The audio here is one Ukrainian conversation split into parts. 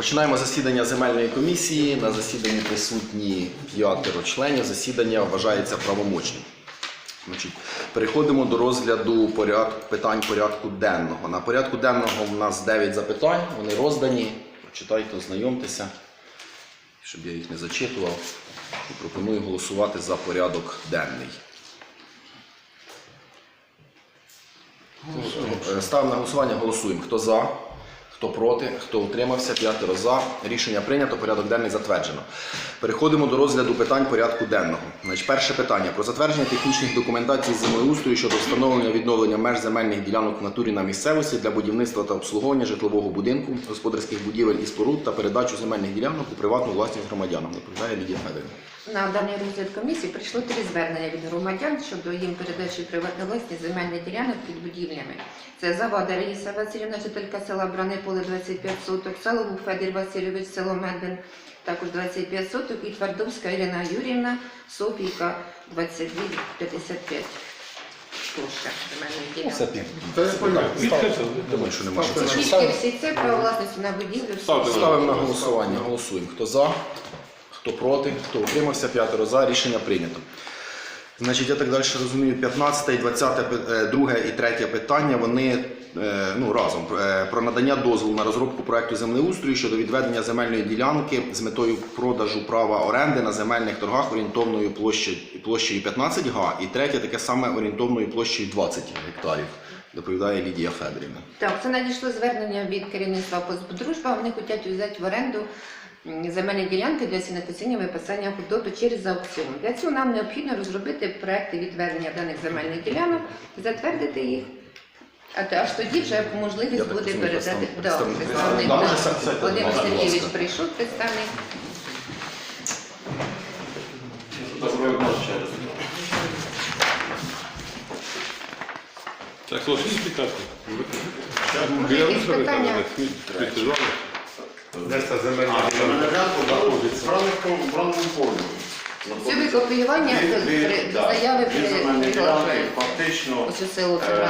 Починаємо засідання земельної комісії. На засіданні присутні п'ятеро членів. Засідання вважається правомочним. Значить, переходимо до розгляду поряд... питань порядку денного. На порядку денного у нас 9 запитань, вони роздані. Прочитайте, ознайомтеся, щоб я їх не зачитував. І пропоную голосувати за порядок денний. Е, Ставимо на голосування, голосуємо. Хто за, хто проти, хто утримався, п'ятеро за. Рішення прийнято, порядок денний затверджено. Переходимо до розгляду питань порядку денного. Значить, перше питання про затвердження технічних документацій землеустрою щодо встановлення відновлення меж земельних ділянок в натурі на місцевості для будівництва та обслуговування житлового будинку, господарських будівель і споруд та передачу земельних ділянок у приватну власність громадянам. Доповідає Лідія Федорівна. На даний розгляд комісії прийшло три звернення від громадян щодо їм передачі приватної власність земельних ділянок під будівлями. Це Завада Раїса Васильівна, жителька села Бране Поле 25 соток, Салову Федір Васильович, село Медвин, також 25 соток, і Твардовська Ірина Юрівна, Софійка 2255. Площа земельної Це ділянки. Думаю, що нема що це. Фактично всі це право власності на будівлю. Ставимо на голосування. Голосуємо. Хто за, хто проти, хто утримався, п'ятеро за. Рішення прийнято. Значить, я так далі розумію, 15, 20, е, друге і третє питання, вони е, ну, разом Е, про надання дозволу на розробку проекту землеустрою щодо відведення земельної ділянки з метою продажу права оренди на земельних торгах орієнтовною площею, площею 15 га, і третє таке саме орієнтовною площею 20 гектарів. Доповідає Лідія Федорівна. Так, це надійшло звернення від керівництва «Позбудружба». Вони хочуть взяти в оренду земельні ділянки для сінокосіння виписання худоби через аукціон. Для цього нам необхідно розробити проекти відведення даних земельних ділянок, затвердити їх. А аж тоді вже можливість так буде передати. Да, представник- Володимир. Сергійович прийшов, представник. Доброго дня ще раз. Так, хлопці, спікати. Якісь питання? Де ця земельна ділянка знаходиться? В бронному полі. Дві- при- заяви при- ділянки, фактично, Ось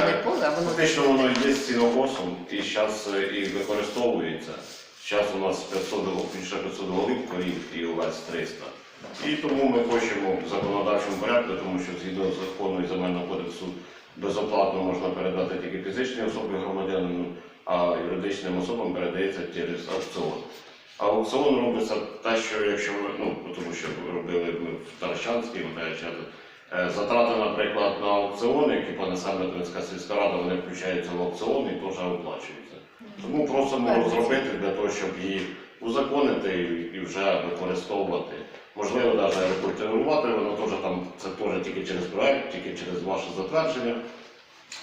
Е, поле, а воно фактично воно є цінокосом і зараз і використовується. Зараз у нас 500 голов, більше 500 голів корів і овець 300. І тому ми хочемо в законодавчому порядку, тому що згідно з закону і земельного кодексу безоплатно можна передати тільки фізичній особі громадянину, а юридичним особам передається через аукціон. А аукціон робиться те, що якщо ви, ну, тому що робили ми в Таращанській, Е, Затрати, наприклад, на аукціон, які понесе Медвинська сільська рада, вони включаються в аукціон і теж оплачуються. Тому просимо розробити для того, щоб її узаконити і- і вже використовувати. Можливо, навіть рекультивувати, воно теж там це теж тільки через проект, тільки через ваше затвердження,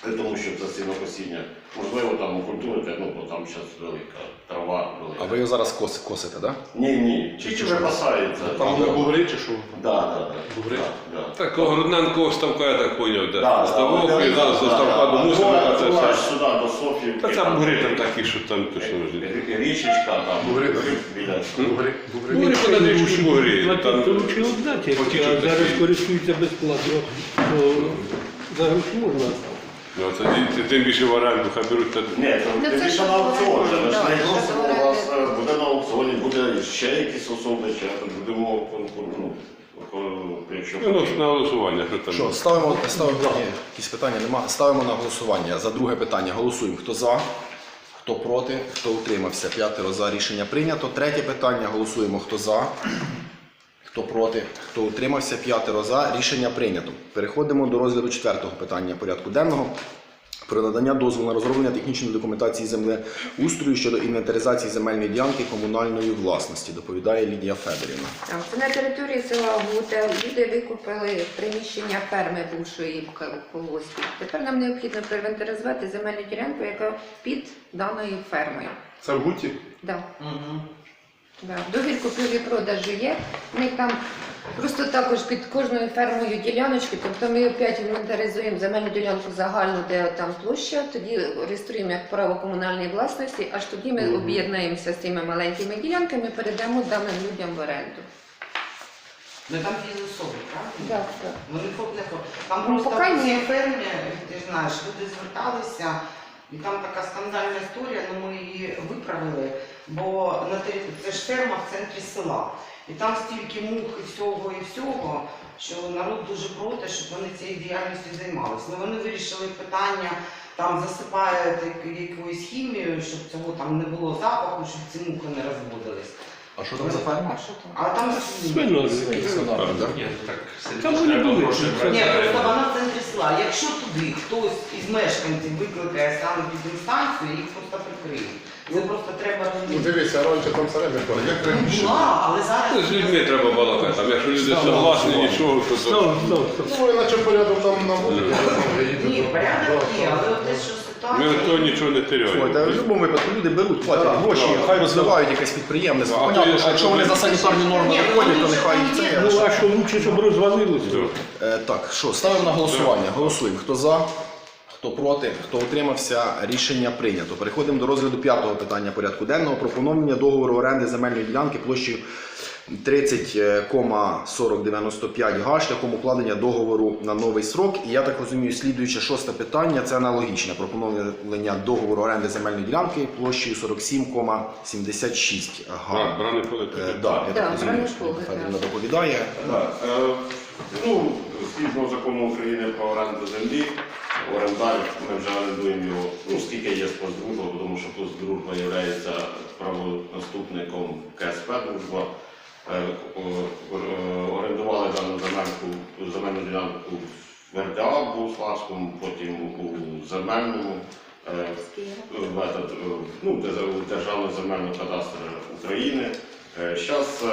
При тому що це сінокосіння. Можливо, там окультурити, ну бо там зараз велика трава велика. А ви його зараз кос- косите, так? Да? Ні, ні, тільки випасається. Там вони бугри чи що? Да, да, да. Бугри? Да, да. Так, Грудненко ставка, я так поняв, Да, да. да, Ставок, да, і да, зараз да, ставка да. до мусора, це все. сюди, до Софії. Та там бугри там такі, що там точно можливо. Річечка там. Бугри, да. Біля. Бугри. Бугри. Бугри понад річку бугри. Платить Там доручили дати, зараз такий. користуються безплатно, то за гроші можна. Ну, це ті- тим більше в оренду, хай беруть та Ні, Ну, це тим більше на аукціон. оренда, Ми ж да, не це оренда. у вас е, буде на аукціоні, буде ще якісь особи, чи будемо конкурс, ну, ко- якщо ну, на голосування, що там. Що, ставимо, ставимо ні, якісь питання нема. Ставимо на голосування. За друге питання голосуємо. Хто за, хто проти, хто утримався. П'ятеро за рішення прийнято. Третє питання голосуємо. Хто за, хто проти, хто утримався. П'ятеро за рішення прийнято. Переходимо до розгляду четвертого питання порядку денного. Про надання дозволу на розроблення технічної документації землеустрою щодо інвентаризації земельної ділянки комунальної власності, доповідає Лідія Федорівна. Це на території села Гуте люди викупили приміщення ферми бувшої в колгоспі. Тепер нам необхідно проінвентаризувати земельну ділянку, яка під даною фермою. Це в Гуті? Да. Да. Договір купівлі продажу є. Них там просто також під кожною фермою діляночки, тобто ми опять інвентаризуємо земельну ділянку загальну, де там площа, тоді реєструємо як право комунальної власності, аж тоді ми об'єднаємося з цими маленькими ділянками, передамо даним людям в оренду. Ну там фізособи, правда? Так, так. Ну не хоп, не хоп. Там Ну, просто поки ні. ти ж знаєш, люди зверталися, І там така скандальна історія, але ми її виправили, бо на тері- це ж ферма в центрі села. І там стільки мух і всього і всього, що народ дуже проти, щоб вони цією діяльністю займалися. Ну вони вирішили питання, там засипають як- якоюсь хімією, щоб цього там не було запаху, щоб ці мухи не розводились. А що там за ферма? А там Свино. Свинарник, да? Там вони були. Ні, просто вона в центрі села. Якщо туди хтось із мешканців викликає саме під інстанцію, їх просто прикриють. Це просто треба Ну розуміти. раніше там середня була. Як раніше? Була, але зараз З людьми треба балакати. Там, якщо люди согласні, нічого, то Став, став, став. Ну, іначе порядок там на вулиці. ні, порядок є, але от те, що ми того нічого не Слухайте, в будь-якому випадку люди беруть, платять гроші, хай розвивають якесь підприємництво. А Понятно, то- що а якщо то- вони за санітарні норми Ні, не то нехай і це. Ну, а що лучше, щоб розвалилося? Е, Так, що, ставимо на голосування. Голосуємо. Хто за, хто проти, хто утримався, рішення прийнято. Переходимо до розгляду п'ятого питання порядку денного про поновлення договору оренди земельної ділянки площею 30,4095 га шляхом укладення договору на новий срок. І я так розумію, слідуюче шосте питання це аналогічне про поновлення договору оренди земельної ділянки площею 47,76 га. Так, брани поле Е, да, я Да, так розумію, що Федорівна так. доповідає. Так, е, ну, згідно закону України про оренду землі, орендар, ми вже орендуємо його, ну, скільки є спецдружба, тому що спецдружба є правонаступником КСП «Дружба». Е, Орендували дану земельку, земельну ділянку в РДА в Богуславському, потім у земельному. е, е, ну, Дез- Державний земельний кадастр України. Зараз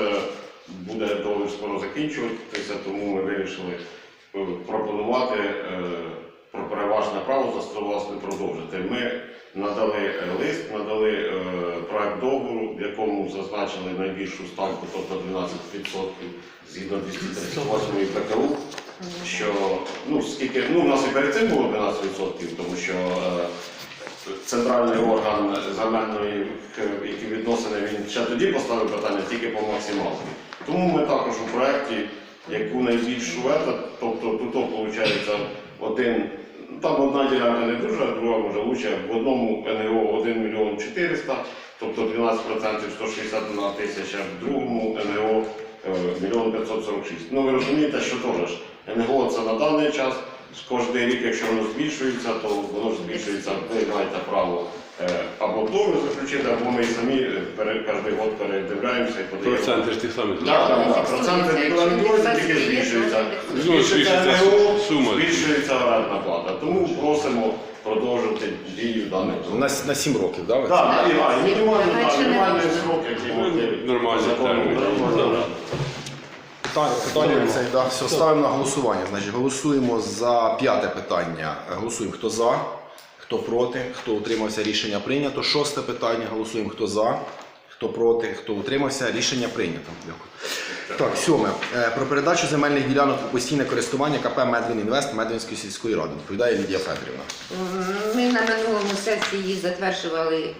буде договір скоро закінчуватися, тому ми вирішили пропонувати про переважне право за власне продовжити. Ми надали лист, надали е, проект договору, в якому зазначили найбільшу ставку, тобто 12% згідно 238 ПКУ. Що ну скільки ну у нас і перед цим було 12%, тому що е, центральний орган земельної які відносини він ще тоді поставив питання тільки по максималці. Тому ми також у проєкті, яку найбільшу ета, тобто тут виходить один, там одна ділянка не дуже, а друга може лучше. В одному НГО 1 мільйон 400, тобто 12% 161 тисяча, в другому НГО 1 мільйон 546. Ну ви розумієте, що теж НГО це на даний час. Кожен рік, якщо воно збільшується, то воно ж збільшується, ви маєте право або договір заключити, або ми самі е, кожен год передивляємося і подивимося. Проценти ж ті самі. Так, так, так. Проценти індексація тільки є, збільшується. Ну, Збільшується збільшується НГО, сума. збільшується орендна плата. Тому просимо продовжити дію даних. На, на 7 років, да? ви? Так, і мінімальний так, мінімальний срок, який. Нормальний по термін. України. Питання, питання це, да, все, ставимо на голосування. Значить, голосуємо за п'яте питання. Голосуємо, хто за, хто проти, хто утримався, рішення прийнято. Шосте питання. Голосуємо, хто за, хто проти, хто утримався, рішення прийнято. Так, сьоме. Е, Про передачу земельних ділянок у постійне користування КП Медвін Інвест Медвінської сільської ради. Відповідає Лідія Федорівна. Ми на минулому сесії затверджували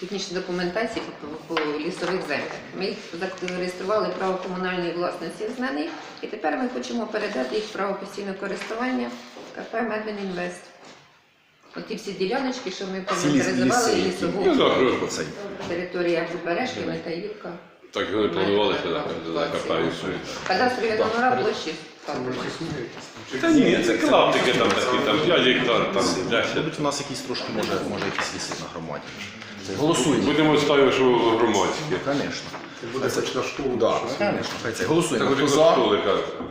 технічні документації по, по лісових землях. Ми їх зареєстрували право комунальної власності з і тепер ми хочемо передати їх право постійного користування КП Медвін Інвест. От ті всі діляночки, що ми ліси, лісову Ну, так, ну, територія Бережки, Метаївка. Так вони КП і все. Кадастрові номера площі. Та ні, це клаптики там такі, там 5 гектар, там 10. Будуть у нас якісь трошки, може, може якісь ліси на громаді. Голосуємо. Будемо ставити, що громадські. Звісно. Буде звісно. Це. Голосуємо. Так Хто за,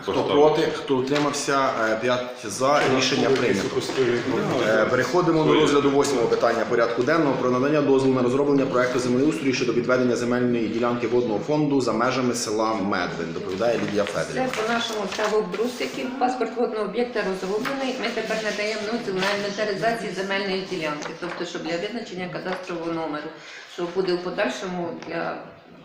хто проти, хто утримався, 5 за. Рішення прийнято. Е, Переходимо до розгляду восьмого питання порядку денного про надання дозволу на розроблення проекту землеустрою щодо відведення земельної ділянки водного фонду за межами села Медвин. Доповідає Лідія Це Федорівна. по нашому ставобрусики. Паспорт водного об'єкта розроблений. Ми тепер надаємо дозвіл на інвентаризацію земельної ділянки, тобто, щоб для визначення кадастрового номеру, що буде в подальшому для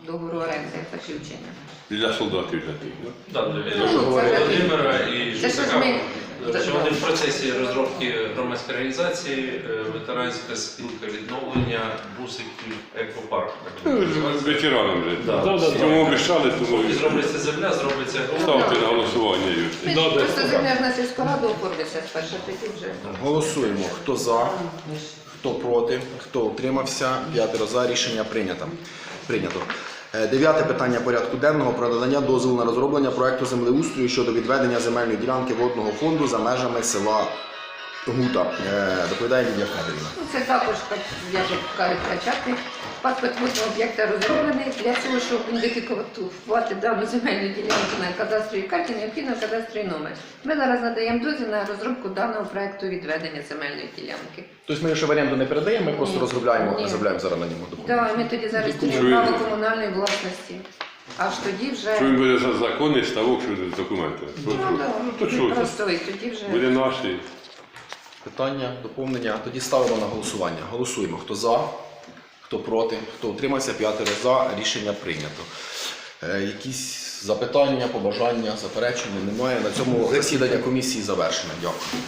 договору оренди заключення. Для солдатів таких. да? Да, для Ну, це Володимира і Це ж Жусака. ми- Що вони в процесі розробки громадської організації, е, ветеранська спілка відновлення бусиків екопарк. так Ну. Ветеранам вже. Да. Да, да, Тому обіцяли, тому Поки зробиться земля, зробиться ставте на голосування. Юрій. Ми просто земля на сільську раду оформиться спершу, тоді вже. Голосуємо. Хто за, хто проти, хто утримався. П'ятеро за. Рішення прийнято. Прийнято. Е, Дев'яте питання порядку денного про надання дозволу на розроблення проекту землеустрою щодо відведення земельної ділянки водного фонду за межами села Гута. Е, Доповідає Лідія Федорівна. Ну, Це також, як я вже кажуть, качати. Паспорт водного об'єкта розроблений. Для цього, щоб ідентифікувати дану земельну ділянку на кадастровій карті, необхідно кадастровий номер. Ми зараз надаємо дозвіл на розробку даного проекту відведення земельної ділянки. Тобто ми ще в оренду не передаємо, ми просто Ні. розробляємо, Ні. розробляємо зараз на ньому документи. Так, ми тоді зараз тільки право комунальної власності. Аж тоді вже Що він буде за законний ставок, що документи. ну, да, Ну то що, це просто і тоді вже буде наші. Питання, доповнення. Тоді ставимо на голосування. Голосуємо. Хто за, хто проти, хто утримався, п'ятеро за. Рішення прийнято. Е, якісь запитання, побажання, заперечення немає. На цьому засідання комісії завершено. Дякую.